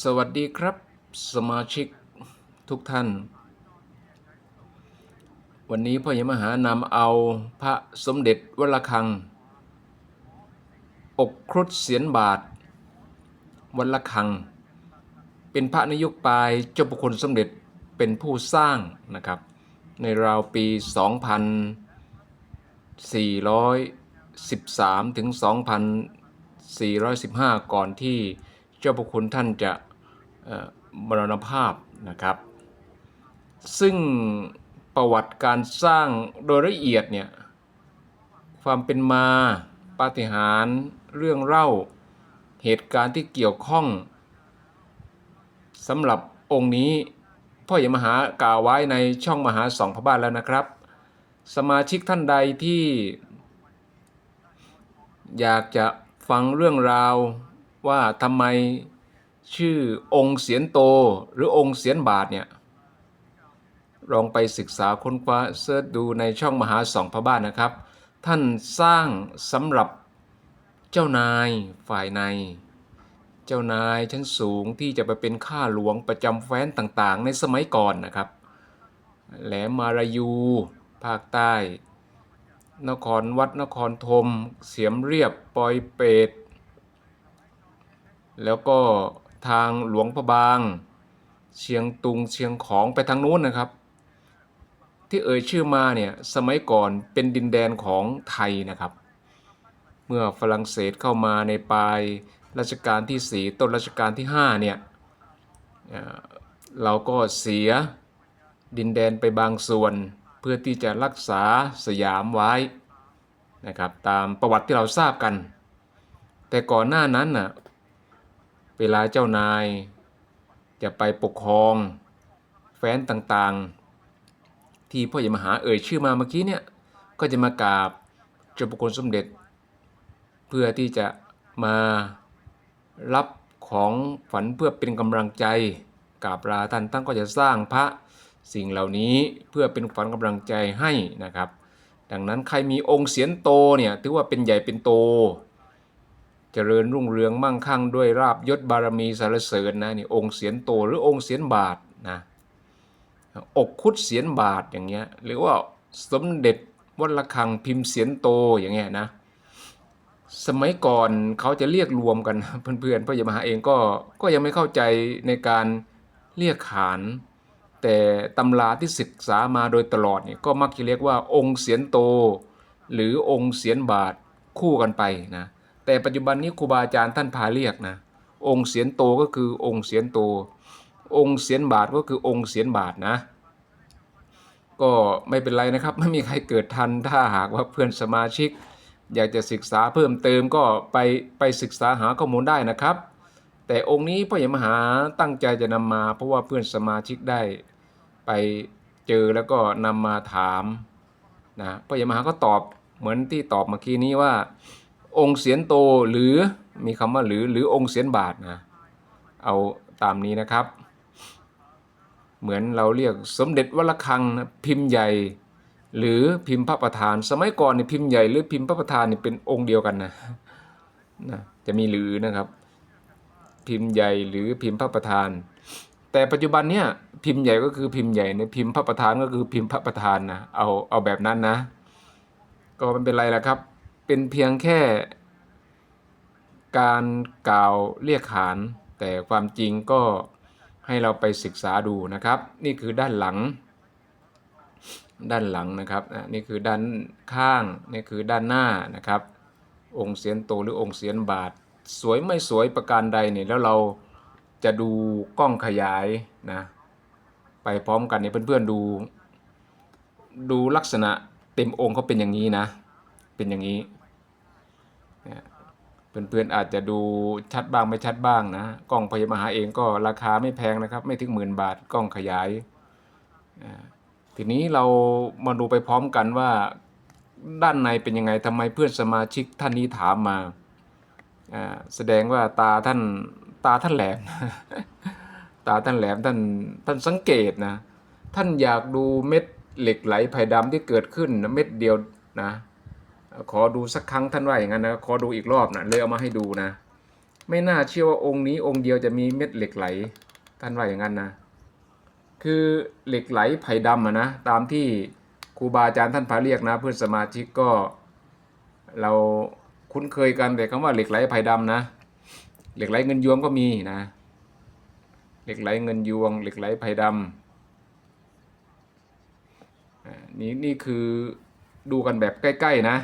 สวัสดีครับสมาชิกทุกท่าน วันนี้พ่อใหญ่มหานำเอาพระสมเด็จวัลคัง อกครุฑเสียนบาทวัลคัง เป็นพระในยุคปลายเจ้าประคุณสมเด็จเป็นผู้สร้างนะครับ ในราวปี 2413 ถึง 2415 ก่อนที่ เจ้าพระคุณท่านจะมรณภาพนะครับ ซึ่งประวัติการสร้างโดยละเอียดเนี่ยความเป็นมาปาฏิหาริย์เรื่องเล่าเหตุการณ์ที่เกี่ยวข้องสำหรับองค์นี้พ่อใหญ่มหากล่าวไว้ในช่องมหาสองพระบาทแล้วนะครับ สมาชิกท่านใดที่ อยากจะฟังเรื่องราว ว่าทำไมชื่อองค์เสียนโตหรือองค์เสียนบาทเนี่ยลองไปศึกษาค้นคว้าเสิร์ชดูในช่องมหาสองพระบ้านนะครับ ท่านสร้างสำหรับเจ้านายฝ่ายใน เจ้านายชั้นสูงที่จะไปเป็นข้าหลวงประจำแฟ้นต่างๆ ในสมัยก่อนนะครับ แหลมมารายู ภาคใต้ นครวัดนครธมเสียมเรียบปอยเปต แล้วก็ทางหลวงพระบาง เชียงตุงเชียงของไปทางนู้นนะครับ ที่เอ่ยชื่อมาเนี่ยสมัยก่อนเป็นดินแดนของไทยนะครับ เมื่อฝรั่งเศสเข้ามาในปลายรัชกาลที่ 4 ต้นรัชกาลที่ 5 เนี่ยเอ่อเราก็เสียดินแดนไปบางส่วน เพื่อที่จะรักษาสยามไว้นะครับตามประวัติที่เราทราบกัน แต่ก่อนหน้านั้นน่ะ เวลาเจ้านาย จะไปปกครองแฟ้นต่างๆ ที่พ่อใหญ่มหาเอ่ยชื่อมาเมื่อกี้เนี่ยก็จะมากราบเจ้าประคุณสมเด็จ เพื่อที่จะมารับของฝันเพื่อเป็นกำลังใจกราบลาท่านท่านก็จะสร้างพระสิ่งเหล่านี้เพื่อเป็นฝันกำลังใจให้นะครับ ดังนั้นใครมีองค์เสียนโตเนี่ยถือว่าเป็นใหญ่เป็นโต เจริญรุ่งเรืองมั่งคั่งด้วยราบยศบารมีสารเสริญนะนี่องค์เสียนโตหรือองค์เสียนบาทนะอกคุดเสียนบาทอย่างเงี้ยหรือว่าสมเด็จวัดระฆังพิมพ์เสียนโตอย่างเงี้ยนะสมัยก่อนเขาจะเรียกรวมกันเพื่อนๆพ่อใหญ่มหาเองก็ก็ยังไม่เข้าใจในการเรียกขาน แต่ตำราที่ศึกษามาโดยตลอดเนี่ยก็มักจะเรียกว่าองค์เสียนโต หรือองค์เสียนบาทคู่กันไปนะ แต่ปัจจุบันนี้ครูบาอาจารย์ท่านพาเรียกนะ องค์เสียนโตก็คือองค์เสียนโต องค์เสียนบาทก็คือองค์เสียนบาทนะ ก็ไม่เป็นไรนะครับ ไม่มีใครเกิดทันถ้าหากว่าเพื่อนสมาชิก อยากจะศึกษาเพิ่มเติมก็ไปไปศึกษาหาข้อมูลได้นะครับ แต่องค์นี้พ่อใหญ่มหาตั้งใจจะนำมา เพราะว่าเพื่อนสมาชิกได้ไปเจอแล้วก็นำมาถามนะพ่อใหญ่มหาก็ตอบเหมือนที่ตอบเมื่อกี้นี้ว่า องค์เสียนโตหรือมีคำว่าหรือหรือองค์เสียนบาทนะเอาตามนี้นะครับ เหมือนเราเรียกสมเด็จวัลคังนะพิมพ์ใหญ่หรือพิมพ์พระประธาน สมัยก่อนนี่พิมพ์ใหญ่หรือพิมพ์พระประธานนี่เป็นองค์เดียวกันนะนะจะมีหรือนะครับ พิมพ์ใหญ่หรือพิมพ์พระประธาน แต่ปัจจุบันเนี่ยพิมพ์ใหญ่ก็คือพิมพ์ใหญ่ในพิมพ์พระประธานก็คือพิมพ์พระประธานนะเอาเอาแบบนั้นนะ ก็ไม่เป็นไรละครับ เป็นเพียงแค่ การกล่าวเรียกขาน แต่ความจริงก็ให้เราไปศึกษาดูนะครับ นี่คือด้านหลัง ด้านหลังนะครับนี่คือด้านข้างนี่คือด้านหน้านะครับ องค์เสียนโตหรือองค์เสียนบาท สวยไม่สวยประการใดเนี่ยแล้วเราจะดูกล้องขยายนะไปพร้อมกันเนี่ยเพื่อนๆดู ดูลักษณะเต็มองค์เขาเป็นอย่างนี้นะ เป็นอย่างนี้ เนี่ยเพื่อนๆอาจจะดูชัดบ้างไม่ชัดบ้างนะกล้องพยามาหาเองก็ราคาไม่แพงนะครับ ไม่ถึงหมื่นบาทกล้องขยายทีนี้เรามาดูไปพร้อมกันว่าด้านในเป็นยังไงทำไมเพื่อนสมาชิกท่านนี้ถามมาแสดงว่าตาท่านตาท่านแหลม ตาท่านแหลมท่านท่านสังเกตนะ ท่านอยากดูเม็ดเหล็กไหลไผ่ดำที่เกิดขึ้นเม็ดเดียวนะ ขอดูสักครั้งท่านว่าอย่างนั้นนะขอดูอีกรอบนะเลยเอามาให้ดูนะ ไม่น่าเชื่อว่าองค์นี้องค์เดียวจะมีเม็ดเหล็กไหล ท่านว่าอย่างนั้นนะ คือเหล็กไหลไผ่ดำนะตามที่ครูบาอาจารย์ท่านพาเรียกนะ เพื่อนสมาชิกก็ เราคุ้นเคยกันแต่คำว่าเหล็กไหลไผ่ดำนะ เหล็กไหลเงินยวงก็มีนะ เหล็กไหลเงินยวง เหล็กไหลไผ่ดำนี่นี่คือดูกันแบบใกล้ ๆ นะ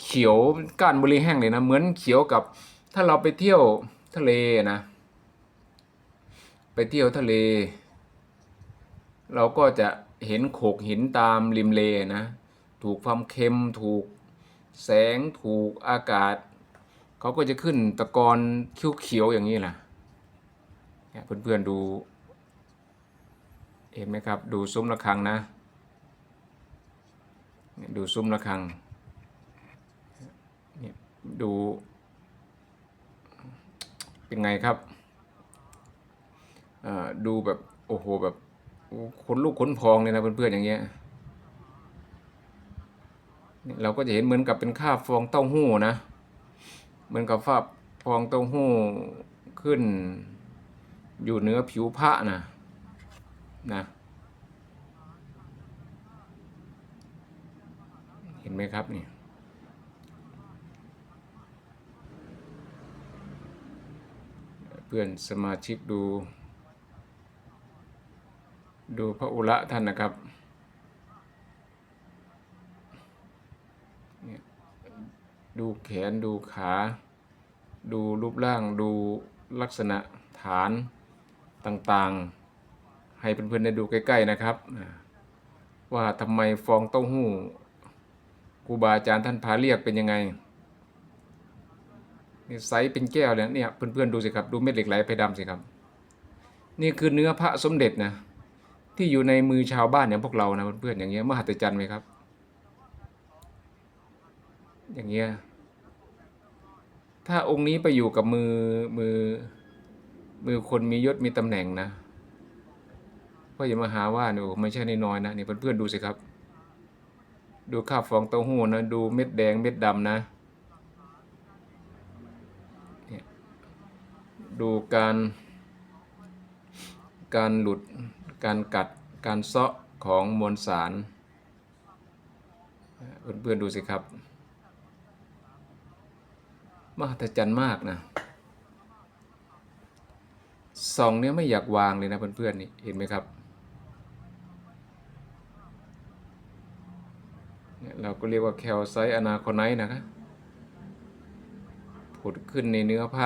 เขียวก้านบุรีแห้งเลยนะ เหมือนเขียวกับถ้าเราไปเที่ยวทะเลนะ ไปเที่ยวทะเล เราก็จะเห็นโขกหินตามริมเลนะ ถูกความเค็มถูกแสงถูกอากาศ เขาก็จะขึ้นตะกอนเขียวๆอย่างนี้แหละเพื่อนๆดูเห็นไหมครับ ดูซุ้มระฆังนะ ดูซุ้มระฆัง ดูเป็นไงครับอ่อดูแบบโอ้โหแบบขนลุกขนพองเลยนะเพื่อนๆอย่างเงี้ยเราก็จะเห็นเหมือนกับเป็นคราบฟองเต้าหู้นะเหมือนกับฟาบฟองเต้าหู้ขึ้น อยู่เนื้อผิวพระนะนะเห็นไหมครับนี่ เพื่อนสมาชิกดู ดูพระอุระท่านนะครับดูแขนดูขา ดูรูปร่างดูลักษณะฐานต่างๆ ให้เพื่อนๆได้ดูใกล้ๆนะครับ ว่าทำไมฟองเต้าหู้ครูบาอาจารย์ท่านพาเรียกเป็นยังไง ไซส์เป็นแก้วเลยเนี่ยเพื่อนๆดูสิครับดูเม็ดเหล็กไหลไปดำสิครับ นี่คือเนื้อพระสมเด็จนะที่อยู่ในมือชาวบ้านอย่างพวกเรานะเพื่อนๆอย่างเงี้ยมหัศจรรย์ไหมครับ อย่างเงี้ยถ้าองค์นี้ไปอยู่กับมือมือมือคนมียศมีตำแหน่งนะก็อย่ามาหาว่าเนี่ยโอ้ไม่ใช่นน้อยนะนี่เพื่อนๆดูสิครับ ดูข้าวฟองเต้าหู้นะดูเม็ดแดงเม็ดดำนะ ดูการการหลุด การกัด การเซาะของมวลสาร เพื่อนๆดูสิครับ มหัศจรรย์มากนะสองเนี้ยไม่อยากวางเลยนะเพื่อนๆนี่เห็นไหมครับเราก็เรียกว่าแคลไซต์อนาคอไนนะครับผุดขึ้นในเนื้อพร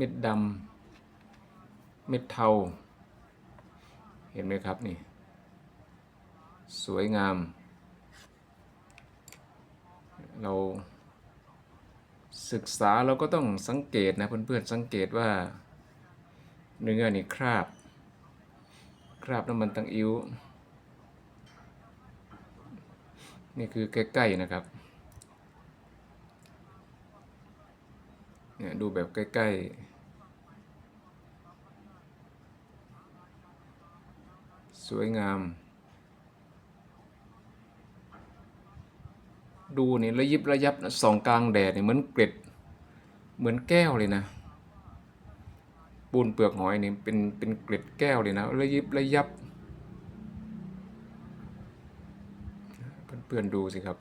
เม็ดดำเม็ดเทา เห็นไหมครับนี่ สวยงาม เราศึกษาเราก็ต้องสังเกตนะเพื่อนๆสังเกตว่าเนื้อนี่คราบ คราบน้ำมันตังอิ้วนี่คือใกล้ๆนะครับเนี่ยดูแบบใกล้ๆ สวยงาม ดูนี่ระยิบระยับนะส่องกลางแดดเนี่ยเหมือนเกล็ด เหมือนแก้วเลยนะ ปูนเปลือกหอยนี่เป็นเป็นเกล็ดแก้วเลยนะระยิบระยับ เพื่อนๆดูสิครับ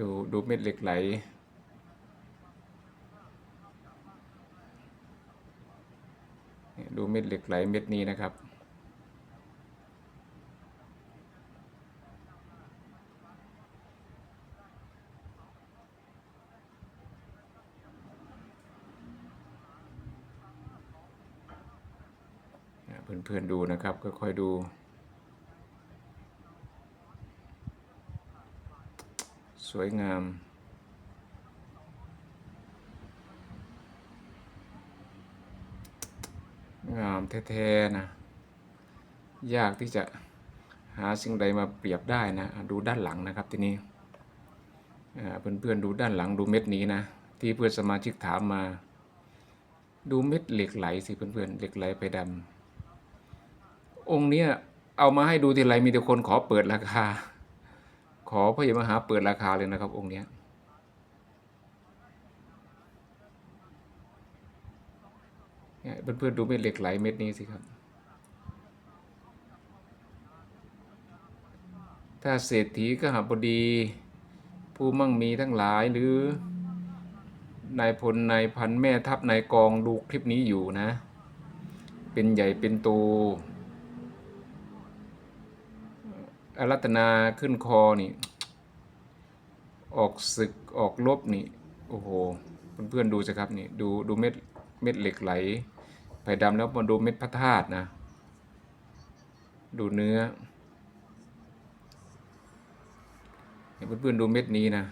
ดูดูเม็ดเหล็กไหล ดูเม็ดเหล็กไหลเม็ดนี้นะครับ เพื่อนๆดูนะครับ ค่อยๆดู สวยงาม งามแท้ๆนะ ยากที่จะหาสิ่งใดมาเปรียบได้นะ ดูด้านหลังนะครับทีนี้อ่เพื่อนๆดูด้านหลังดูเม็ดนี้นะ ที่เพื่อนสมาชิกถามมา ดูเม็ดเหล็กไหลสิเพื่อนๆเหล็กไหลไปดำองค์เนี้ยเอามาให้ดูทีไรมีแต่คนขอเปิดราคา ขอพระยมหาเปิดราคาเลยนะครับ องค์เนี้นี่ยเพื่อนๆดูเม็ดเหล็กไหลเม็ดนี้สิครับ ถ้าเศรษฐีก็หาบดี ผู้มั่งมีทั้งหลายหรือนายพลนายพันแม่ทัพนายกองดูคลิปนี้อยู่นะ เป็นใหญ่เป็นโต อารัตนาขึ้นคอนี่ ออกศึกออกลบนี่ โอ้โห เพื่อนๆดูสิครับนี่ ดูดูเม็ดเม็ดเหล็กไหลไผ่ดำแล้วมาดูเม็ดพระธาตุนะ ดูเนื้อเพื่อนๆดูเม็ดนี้นะ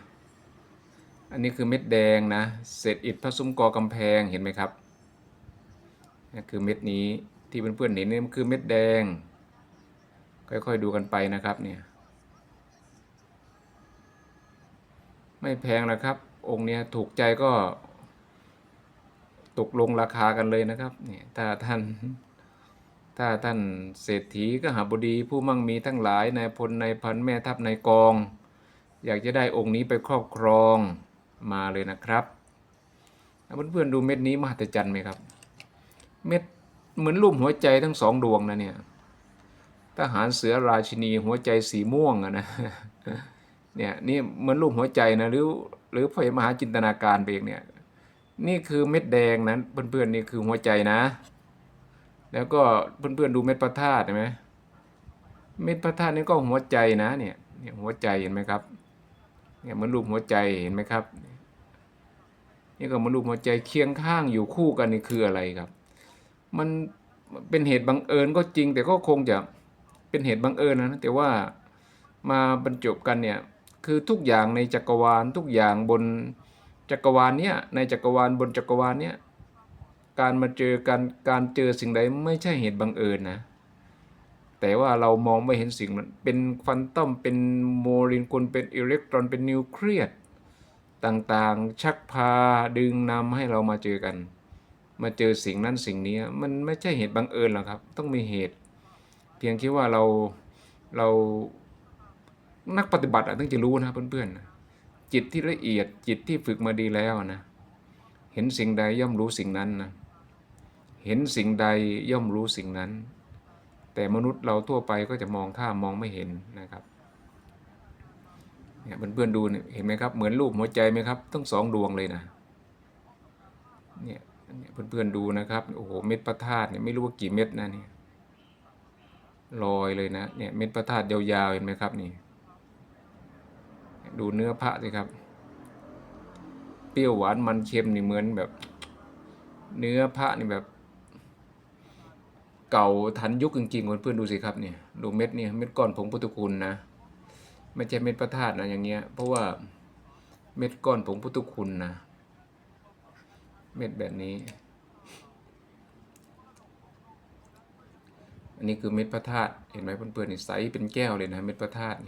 อันนี้คือเม็ดแดงนะเศษอิฐพระซุ้มกอกำแพงเห็นไหมครับนี่คือเม็ดนี้ที่เพื่อนๆเห็นนี่มันคือเม็ดแดง ค่อยๆดูกันไปนะครับเนี่ย ไม่แพงนะครับ องค์เนี้ยถูกใจก็ตกลงราคากันเลยนะครับเนี่ยถ้าท่าน ถ้าท่านเศรษฐีก็หาบดีผู้มั่งมีทั้งหลายนายพลนายพันแม่ทัพนายกอง อยากจะได้องค์นี้ไปครอบครองมาเลยนะครับเพื่อนๆดูเม็ดนี้มหัศจรรย์ไหมครับ เม็ดเหมือนรูปหัวใจทั้งสองดวงนะเนี่ย ทหารเสือราชินีหัวใจสีม่วงอะนะเนี่ยนี่เหมือนรูปหัวใจนะหรือหรือพระมหาจินตนาการไปเองเนี่ยนี่คือเม็ดแดงนะเพื่อนๆนี่คือหัวใจนะ แล้วก็เพื่อนๆดูเม็ดพระธาตุเห็นไหมเม็ดพระธาตุนี่ก็หัวใจนะเนี่ยเนี่ยหัวใจเห็นไหมครับเนี่ยเหมือนรูปหัวใจเห็นไหมครับ นี่ก็เหมือนรูปหัวใจเคียงข้างอยู่คู่กันนี่คืออะไรครับ มันเป็นเหตุบังเอิญก็จริงแต่ก็คงจะ เป็นเหตุบังเอิญนะแต่ว่ามาบรรจบกันเนี่ยคือทุกอย่างในจักรวาลทุกอย่างบนจักรวาลเนี้ยในจักรวาลบนจักรวาลเนี้ยการมาเจอกันการเจอสิ่งใดไม่ใช่เหตุบังเอิญนะแต่ว่าเรามองไม่เห็นสิ่งนั้นเป็นฟันตอมเป็นโมเลกุลเป็นอิเล็กตรอนเป็นนิวเคลียสต่างๆ ชักพาดึงนำให้เรามาเจอกัน มาเจอสิ่งนั้นสิ่งนี้มันไม่ใช่เหตุบังเอิญหรอกครับ ต้องมีเหตุ พียงแค่ว่าเราเรานักปฏิบัติต้องจะรู้นะเพื่อนๆจิตที่ละเอียดจิตที่ฝึกมาดีแล้วนะเห็นสิ่งใดย่อมรู้สิ่งนั้นนะเห็นสิ่งใดย่อมรู้สิ่งนั้น แต่มนุษย์เราทั่วไปก็จะมองข้ามมองไม่เห็นนะครับเนี่ยเพื่อนๆดูเห็นไหมครับเหมือนรูปหัวใจไหมครับต้องสองดวงเลยนะเนี่ยเพื่อนๆดูนะครับโอ้โหเม็ดพระธาตุเนี่ยไม่รู้ว่ากี่เม็ดนะเนี่ย ลอยเลยนะเนี่ยเม็ดพระธาตุยาวๆเห็นไหมครับนี่ ดูเนื้อพระสิครับ เปรี้ยวหวานมันเค็มนี่เหมือนแบบ เนื้อพระนี่แบบ เก่าทันยุคจริงๆเพื่อนๆดูสิครับเนี่ยดูเม็ดนี่เม็ดก้อนผงพุทธคุณนะไม่ใช่เม็ดพระธาตุนะอย่างเงี้ย เพราะว่าเม็ดก้อนผงพุทธคุณนะ เม็ดแบบนี้ อันนี้คือเม็ดพระธาตุเห็นไหมเพื่อนๆนี่ใสเป็นแก้วเลยนะเม็ดพระธาตุ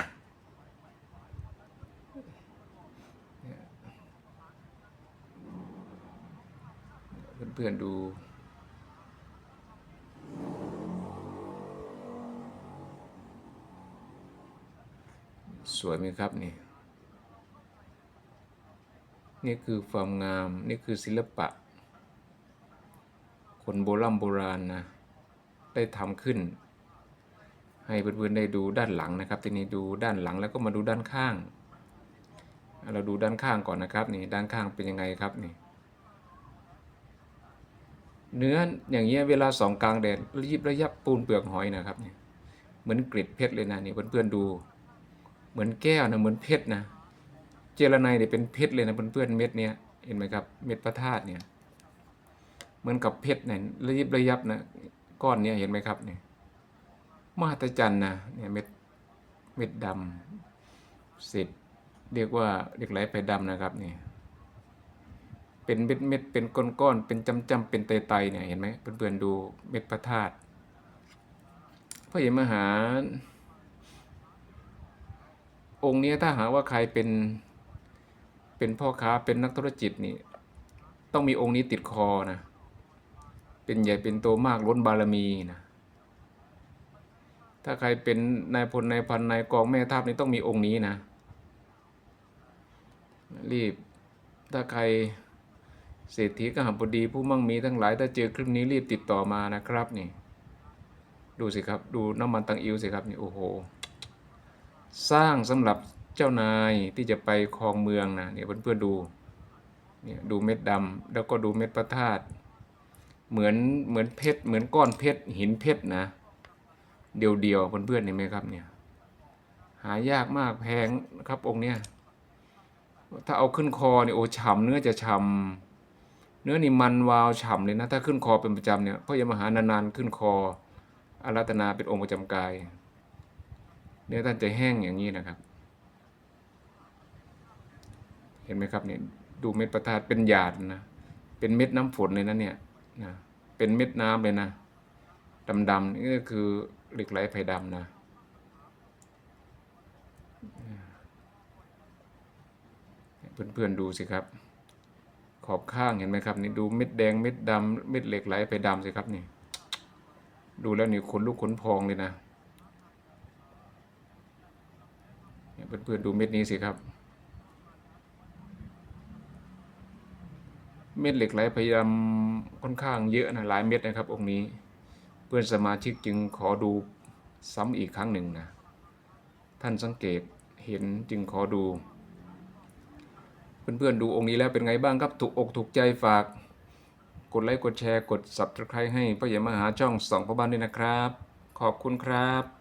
เพื่อนๆดูสวยไหมครับนี่ นี่คือความงาม นี่คือศิลปะ คนโบราณโบราณนะ ได้ทำขึ้น ให้เพื่อนๆได้ดูด้านหลังนะครับ ทีนี้ดูด้านหลังแล้วก็มาดูด้านข้าง เราดูด้านข้างก่อนนะครับนี่ด้านข้างเป็นยังไงครับนี่เนื้ออย่างเงี้ยเวลาสองกลางแดดระยิบระยับปูนเปลือกหอยนะครับเนี่ยเหมือนกริดเพชรเลยนะนี่เพื่อนๆดู เหมือนแก้วนะเหมือนเพชรนะเจรไนเนี่ยเป็นเพชรเลยนะเพื่อนๆเม็ดเนี้ยเห็นไหมครับเม็ดพระธาตุเนี่ยเหมือนกับเพชรเนี่ยระยิบระยับนะ ก้อนเนี้ยเห็นไหมครับเนี่ยมหัศจรรย์นะเนี่ยเม็ดเม็ดดำเศษเรียกว่าเหล็กไหลไฟดำนะครับเนี่ยเป็นเม็ดเม็ดเป็นก้อนๆเป็นจำจำเป็นไตไตเนี่ยเห็นไหมเพื่อนๆดูเม็ดพระธาตุพระเยมหา องค์นี้ถ้าหาว่าใครเป็นเป็นพ่อค้าเป็นนักธุรกิจนี่ต้องมีองค์นี้ติดคอนะ เป็นใหญ่เป็นโตมากล้นบารมีนะถ้าใครเป็นนายพลนายพันนายกองแม่ทัพนี่ต้องมีองค์นี้นะ รีบถ้าใครเศรษฐีกหบดีผู้มั่งมีทั้งหลาย ถ้าเจอคลิปนี้รีบติดต่อมานะครับนี่ ดูสิครับ ดูน้ำมันตังอิวสิครับนี่โอ้โห สร้างสำหรับเจ้านายที่จะไปครองเมืองนะเนี่ยเพื่อนๆดูเนี่ยดูเม็ดดำแล้วก็ดูเม็ดพระธาตุ เหมือนเหมือนเพชรเหมือนก้อนเพชรหินเพชรนะ เดียวๆเพื่อนๆเห็นไหมครับเนี่ย หายากมากแพงนะครับองค์เนี้ยถ้าเอาขึ้นคอเนี่ยโอ้ฉ่ำเนื้อจะฉ่ำเนื้อนี่มันวาวฉ่ำเลยนะถ้าขึ้นคอเป็นประจำเนี่ยพ่อยมหานานๆขึ้นคออารัตนาเป็นองค์ประจำกายเนื้อท่านจะแห้งอย่างนี้นะครับ เห็นไหมครับเนี่ยดูเม็ดประทาดเป็นหยาดนะเป็นเม็ดน้ำฝนเลยนะเนี่ย นะเป็นเม็ดน้ำเลยนะดำๆนี่ก็คือเหล็กไหลไผ่ดำนะเพื่อนๆดูสิครับ ขอบข้างเห็นไหมครับนี่ดูเม็ดแดงเม็ดดำเม็ดเหล็กไหลไผ่ดำสิครับนี่ดูแล้วนี่ขนลุกขนพองเลยนะเนี่ยเพื่อนๆดูเม็ดนี้สิครับ เม็ดเหล็กไหลพยายามค่อนข้างเยอะนะหลายเม็ดนะครับองค์นี้ เพื่อนสมาชิกจึงขอดูซ้ำอีกครั้งหนึ่งนะท่านสังเกตเห็นจึงขอดู เพื่อนๆดูองค์นี้แล้วเป็นไงบ้างครับถูกอกถูกใจฝาก กดไลค์กดแชร์กด subscribe ให้พ่อใหญ่มหาช่องสองพ่อบ้านด้วยนะครับ ขอบคุณครับ